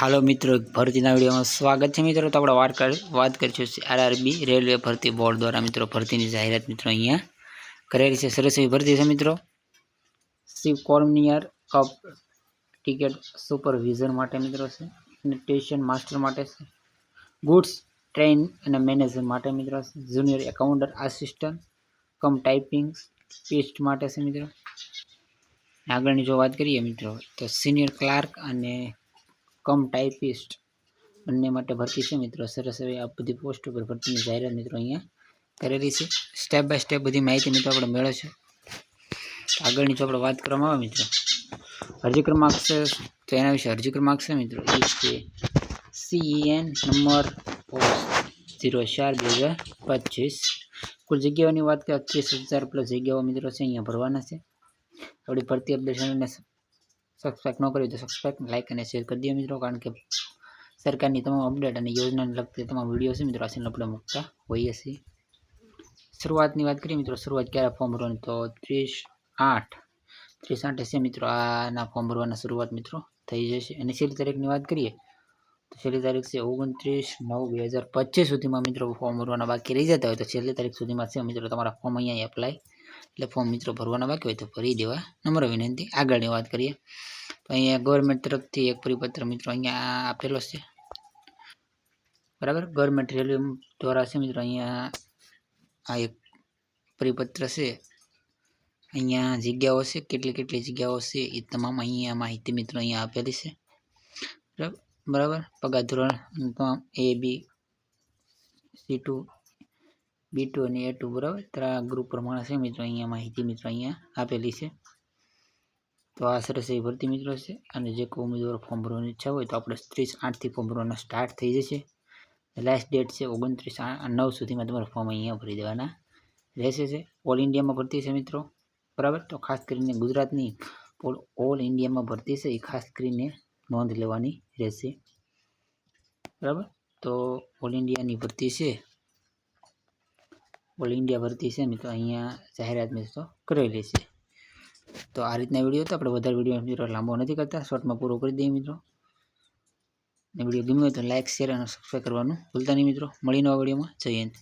હાલો મિત્રો, ભરતીના વિડીયોમાં સ્વાગત છે મિત્રો. તો આપણે વાત કરી વાત કરીશું આરઆરબી રેલવે ભરતી બોર્ડ દ્વારા મિત્રો, ભરતીની જાહેરાત મિત્રો અહીંયા કરેલી છે. સરસ ભરતી છે મિત્રો. શિવ કોર્મિયર કપ ટિકિટ સુપરવિઝન માટે મિત્રો છે અને સ્ટેશન માસ્ટર માટે છે. ગુડ્સ, ટ્રેન અને મેનેજર માટે મિત્રો છે. Junior accountant assistant, cum typing paste માટે છે મિત્રો. આગળની જો વાત કરીએ મિત્રો, તો સિનિયર ક્લાર્ક અને કમ ટાઈપિસ્ટ. બંને માટે ભરતી છે મિત્રો. સરસ હવે આ બધી પોસ્ટ ઉપર ભરતીની જાહેરાત મિત્રો અહીંયા કરેલી છે. સ્ટેપ બાય સ્ટેપ બધી માહિતી મિત્રો આપણે મેળવે છે. આગળની જો આપણે વાત કરવામાં આવે મિત્રો. અરજી ક્રમાંક છે તો એના વિશે અરજી ક્રમાંક છે મિત્રો. એ છે સીઈએન નંબર ઝીરો ચાર બે હજાર પચીસ. કુલ જગ્યાઓની વાત કરીએ ત્રીસ હજાર પ્લસ જગ્યાઓ મિત્રો છે અહીંયા ભરવાના છે. આપણી ભરતી અપડેશનને સબસ્ક્રાઈબ ન કર્યું તો સબસ્ક્રાઈબ લાઇક અને શેર કરી દો મિત્રો, કારણ કે સરકારની તમામ અપડેટ અને યોજનાને લગતી તમામ વીડિયો છે મિત્રો, આ ચેનલ આપણે મૂકતા હોઈએ છીએ. શરૂઆતની વાત કરીએ મિત્રો, શરૂઆત ક્યારે ફોર્મ ભરવાની? તો ત્રીસ આઠ ત્રીસ આઠ હશે મિત્રો, આના ફોર્મ ભરવાના શરૂઆત મિત્રો થઈ જશે. અને છેલ્લી તારીખની વાત કરીએ, તો છેલ્લી તારીખ છે ઓગણત્રીસ નવ બે હજાર પચીસ સુધીમાં મિત્રો ફોર્મ ભરવાના બાકી રહી જતા હોય તો છેલ્લી તારીખ સુધીમાં છે મિત્રો, તમારા ફોર્મ અહીંયા એપ્લાય એટલે ફોર્મ મિત્રો ભરવાના બાકી હોય તો ભરી દેવા. નમ્ર વિનંતી, આગળની વાત કરીએ. તો અહીંયા ગવર્મેન્ટ તરફથી એક પરિપત્ર મિત્રો અહીંયા આપેલો છે. બરાબર? ગવર્મેન્ટ રેલવે દ્વારા છે મિત્રો અહીંયા આ એક પરિપત્ર છે. અહીંયા જગ્યાઓ છે, કેટલી કેટલી જગ્યાઓ છે એ તમામ અહીંયા માહિતી મિત્રો અહીંયા આપેલી છે. બરાબર? પગાર ધોરણ તમામ A B C two B two અને એ ટુ બરાબર? ત્રણ ગ્રુપ પ્રમાણે છે મિત્રો અહીંયા માહિતી મિત્રો અહીંયા આપેલી છે. તો આ સરસ એવી ભરતી મિત્રો છે. અને જે કોઈ ઉમેદવારો ફોર્મ ભરવાની ઈચ્છા હોય તો આપણે ત્રીસ આઠથી ફોર્મ ભરવાના સ્ટાર્ટ થઈ જશે. લાસ્ટ ડેટ છે ઓગણત્રીસ નવ સુધીમાં તમારે ફોર્મ અહીંયા ભરી દેવાના રહેશે છે. ઓલ ઇન્ડિયામાં ભરતી છે મિત્રો. બરાબર? તો ખાસ કરીને ગુજરાતની ઓલ ઇન્ડિયામાં ભરતી છે એ ખાસ કરીને નોંધ લેવાની રહેશે. બરાબર? તો ઓલ ઇન્ડિયાની ભરતી છે. ઓલ ઇન્ડિયા ભરતી છે મિત્રો. અહીંયા જાહેરાત મિત્રો કરેલી છે. તો આ રીતના વીડિયો તો આપણે વધારે વીડિયો મિત્રો લાંબો નથી કરતા. શોર્ટમાં પૂરો કરી દઈએ મિત્રો. ને વીડિયો ગમ્યો હોય તો લાઇક શેર અને સબસ્ક્રાઈબ કરવાનું ભૂલતા નહીં મિત્રો. મળીને આ વિડીયોમાં. હિન્દ.